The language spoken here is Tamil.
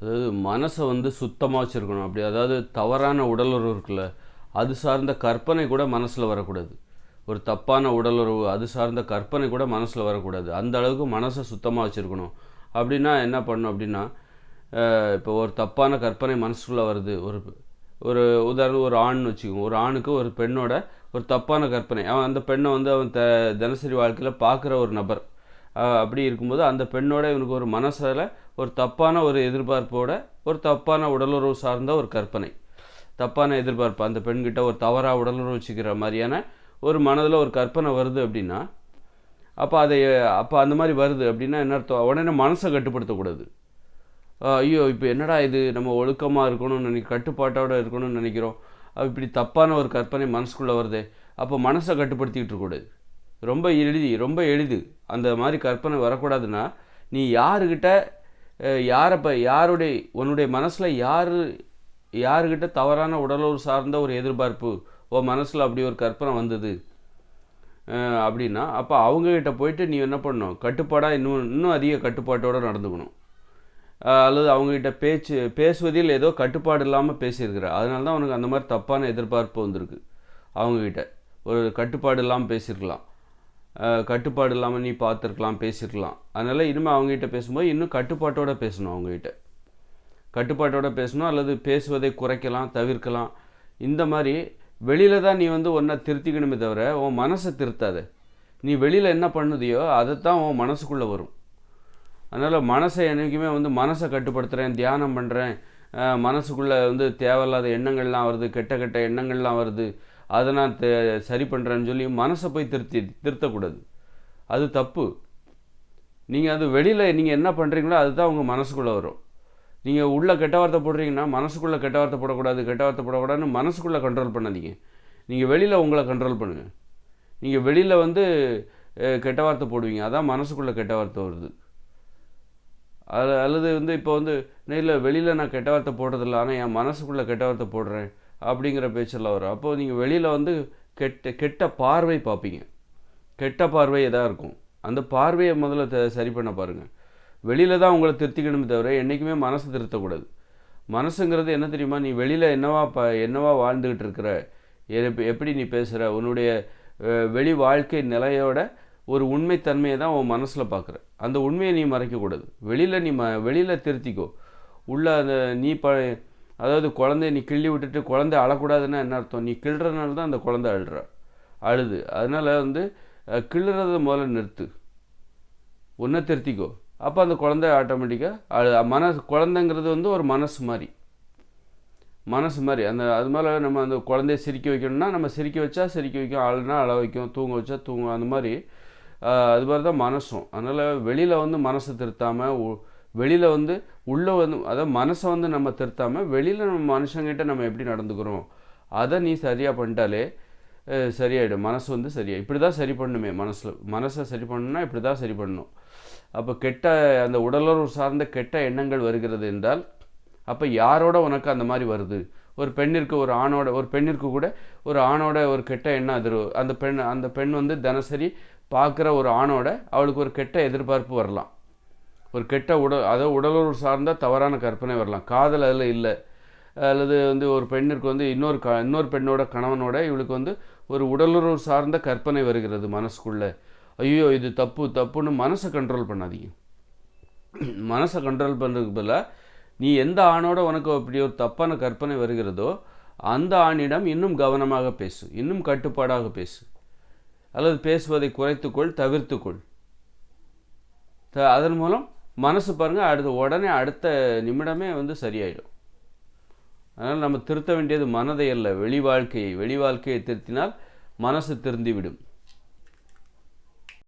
அதாவது மனசை வந்து சுத்தமாக வச்சுருக்கணும். அப்படி அதாவது தவறான உடலுறவு இருக்குல்ல அது சார்ந்த கற்பனை கூட மனசில் வரக்கூடாது. ஒரு தப்பான உடலுறவு அது சார்ந்த கற்பனை கூட மனசில் வரக்கூடாது. அந்த அளவுக்கு மனசை சுத்தமாக வச்சுருக்கணும். அப்படின்னா என்ன பண்ணணும் அப்படின்னா இப்போ ஒரு தப்பான கற்பனை மனசுக்குள்ளே வருது. ஒரு ஒரு உதாரணம் ஒரு ஆண் வச்சுக்கோங்க. ஒரு ஆணுக்கு ஒரு பெண்ணோட ஒரு தப்பான கற்பனை. அவன் அந்த பெண்ணை வந்து அவன் த தினசரி வாழ்க்கையில் பார்க்குற ஒரு நபர். அப்படி இருக்கும்போது அந்த பெண்ணோட இவனுக்கு ஒரு மனசில் ஒரு தப்பான ஒரு எதிர்பார்ப்போட ஒரு தப்பான உடலுறவு சார்ந்த ஒரு கற்பனை. தப்பான எதிர்பார்ப்பு. அந்த பெண்கிட்ட ஒரு தவறாக உடலுறவு வச்சுக்கிற மாதிரியான ஒரு மனதில் ஒரு கற்பனை வருது அப்படின்னா அப்போ அதை அப்போ அந்த மாதிரி வருது அப்படின்னா என்ன அர்த்தம்? உடனே மனசை கட்டுப்படுத்தக்கூடாது. ஐயோ இப்போ என்னடா இது? நம்ம ஒழுக்கமாக இருக்கணும்னு நினை கட்டுப்பாட்டோட இருக்கணும்னு நினைக்கிறோம். இப்படி தப்பான ஒரு கற்பனை மனசுக்குள்ளே வருதே. அப்போ மனசை கட்டுப்படுத்திக்கிட்டு இருக்கக்கூடாது ரொம்ப எளிது ரொம்ப எளிது. அந்த மாதிரி கற்பனை வரக்கூடாதுன்னா நீ யாருக்கிட்ட யாரை இப்போ யாருடைய உன்னுடைய மனசில் யார் யாருக்கிட்ட தவறான உடலூர் சார்ந்த ஒரு எதிர்பார்ப்பு ஓ மனசில் அப்படி ஒரு கற்பனை வந்தது அப்படின்னா அப்போ அவங்கக்கிட்ட போயிட்டு நீ என்ன பண்ணணும்? கட்டுப்பாடாக இன்னும் இன்னும் அதிக கட்டுப்பாட்டோடு நடந்துக்கணும். அல்லது அவங்ககிட்ட பேச்சு பேசுவதில் ஏதோ கட்டுப்பாடு இல்லாமல் பேசியிருக்கிற. அதனால தான் உனக்கு அந்த மாதிரி தப்பான எதிர்பார்ப்பு வந்திருக்கு. அவங்கக்கிட்ட ஒரு கட்டுப்பாடு இல்லாமல் பேசியிருக்கலாம். கட்டுப்பாடு இல்லாமல் நீ பார்த்துருக்கலாம் பேசியிருக்கலாம் அதனால் இனிமேல் அவங்ககிட்ட பேசும்போது இன்னும் கட்டுப்பாட்டோடு பேசணும் அவங்ககிட்ட. கட்டுப்பாட்டோடு பேசணும் அல்லது பேசுவதை குறைக்கலாம் தவிர்க்கலாம். இந்த மாதிரி வெளியில் தான் நீ வந்து ஒன்றா திருத்திக்கணுமே தவிர உன் மனசை திருத்தாத. நீ வெளியில் என்ன பண்ணுதியோ அதைத்தான் உன் மனசுக்குள்ளே வரும். அதனால் மனசை என்றைக்குமே வந்து மனசை கட்டுப்படுத்துகிறேன் தியானம் பண்ணுறேன் மனசுக்குள்ளே வந்து தேவையில்லாத எண்ணங்கள்லாம் வருது கெட்ட கெட்ட எண்ணங்கள்லாம் வருது. அதை நான் சரி பண்ணுறேன்னு சொல்லி மனசை போய் திருத்தி திருத்தக்கூடாது. அது தப்பு. நீங்கள் அது வெளியில் நீங்கள் என்ன பண்ணுறீங்களோ அதுதான் உங்கள் மனசுக்குள்ளே வரும். நீங்கள் உள்ள கெட்ட வார்த்தை போடுறீங்கன்னா மனசுக்குள்ளே கெட்ட வார்த்தை போடக்கூடாது கெட்ட வார்த்தை போடக்கூடாதுன்னு மனசுக்குள்ளே கண்ட்ரோல் பண்ணாதீங்க. நீங்கள் வெளியில் உங்களை கண்ட்ரோல் பண்ணுங்கள் நீங்கள் வெளியில் வந்து கெட்ட வார்த்தை போடுவீங்க. அதான் மனசுக்குள்ளே கெட்ட வார்த்தை வருது. அது அல்லது வந்து இப்போ வந்து இல்லை வெளியில் நான் கெட்ட வார்த்தை போடுறதில்ல. ஆனால் என் மனசுக்குள்ளே கெட்ட வார்த்தை போடுறேன். அப்படிங்கிற பேச்செல்லாம் வரும். அப்போது நீங்கள் வெளியில் வந்து கெட்ட கெட்ட பார்வை பார்ப்பீங்க. கெட்ட பார்வை எதாக இருக்கும்? அந்த பார்வையை முதல்ல சரி பண்ண பாருங்கள் வெளியில் தான் உங்களை திருத்திக்கணுமே தவிர என்றைக்குமே மனசு திருத்தக்கூடாது. மனசுங்கிறது என்ன தெரியுமா? நீ வெளியில் என்னவா ப என்னவா வாழ்ந்துக்கிட்டு இருக்கிற? எப்- எப்படி நீ பேசுகிற உன்னுடைய வெளி வாழ்க்கை நிலையோட ஒரு உண்மைத்தன்மையை தான் உன் மனசில் பார்க்குற. அந்த உண்மையை நீ மறைக்கக்கூடாது. வெளியில் நீ ம வெளியில் திருத்திக்கோ. உள்ள அந்த நீ ப அதாவது குழந்தைய நீ கிள்ளி விட்டுட்டு குழந்தை அழக்கூடாதுன்னா என்ன அர்த்தம்? நீ கிள்றதுனால தான் அந்த குழந்தை அழுற அழுது. அதனால் வந்து கிள்ளுறத முதல்ல நிறுத்து. ஒன்றை திருத்திக்கோ. அப்போ அந்த குழந்தை ஆட்டோமேட்டிக்காக அழு மனசு குழந்தைங்கிறது வந்து ஒரு மனசு மாதிரி மனசு மாதிரி அந்த அது மேலே நம்ம அந்த குழந்தைய சிரிக்க வைக்கணும்னா நம்ம சிரிக்க வச்சா சிரிக்க வைக்கும். அழுனா அழ வைக்கும். தூங்க வச்சா தூங்கும் அந்த மாதிரி அது மாதிரி தான் மனசும். அதனால் வெளியில் வந்து மனசை திருத்தாமல் வெளியில் வந்து உள்ளே வந்து அதாவது மனசை வந்து நம்ம திருத்தாமல் வெளியில் நம்ம மனுஷங்கிட்ட நம்ம எப்படி நடந்துக்கிறோம்? அதை நீ சரியாக பண்ணிட்டாலே சரியாயிடும். மனசு வந்து சரியாக இப்படி தான் சரி பண்ணணுமே மனசில். மனசை சரி பண்ணணும்னா இப்படி தான் சரி பண்ணணும் அப்போ கெட்ட அந்த உடலுறவு சார்ந்த கெட்ட எண்ணங்கள் வருகிறது என்றால் அப்போ யாரோட உனக்கு அந்த மாதிரி வருது? ஒரு பெண்ணிற்கு ஒரு ஆணோட ஒரு பெண்ணிற்கு கூட ஒரு ஆணோட ஒரு கெட்ட எண்ணம் அது அந்த பெண் அந்த பெண் வந்து தினசரி பார்க்குற ஒரு ஆணோட அவளுக்கு ஒரு கெட்ட எதிர்பார்ப்பு வரலாம். ஒரு கெட்ட உடல் அதாவது உடலுறவு சார்ந்த தவறான கற்பனை வரலாம். காதல் அதில் இல்லை. அல்லது வந்து ஒரு பெண்ணிற்கு வந்து இன்னொரு க இன்னொரு பெண்ணோட கணவனோட இவளுக்கு வந்து ஒரு உடலுறவு சார்ந்த கற்பனை வருகிறது மனசுக்குள்ளே. ஐயோ இது தப்பு தப்புன்னு மனசை கண்ட்ரோல் பண்ணாதீங்க. மனசை கண்ட்ரோல் பண்ணுறதுக்கு பதிலாக நீ எந்த ஆணோட உனக்கு அப்படி ஒரு தப்பான கற்பனை வருகிறதோ அந்த ஆணிடம் இன்னும் கவனமாக பேசு. இன்னும் கட்டுப்பாடாக பேசு. அல்லது பேசுவதை குறைத்துக்கொள் தவிர்த்துக்கொள். த அதன் மூலம் மனசு பாருங்கள் அடுத்த உடனே அடுத்த நிமிடமே வந்து சரியாயிடும். அதனால் நம்ம திருத்த வேண்டியது மனதை அல்ல வெளி வாழ்க்கையை வெளி வாழ்க்கையை திருத்தினால் மனசு திருந்திவிடும்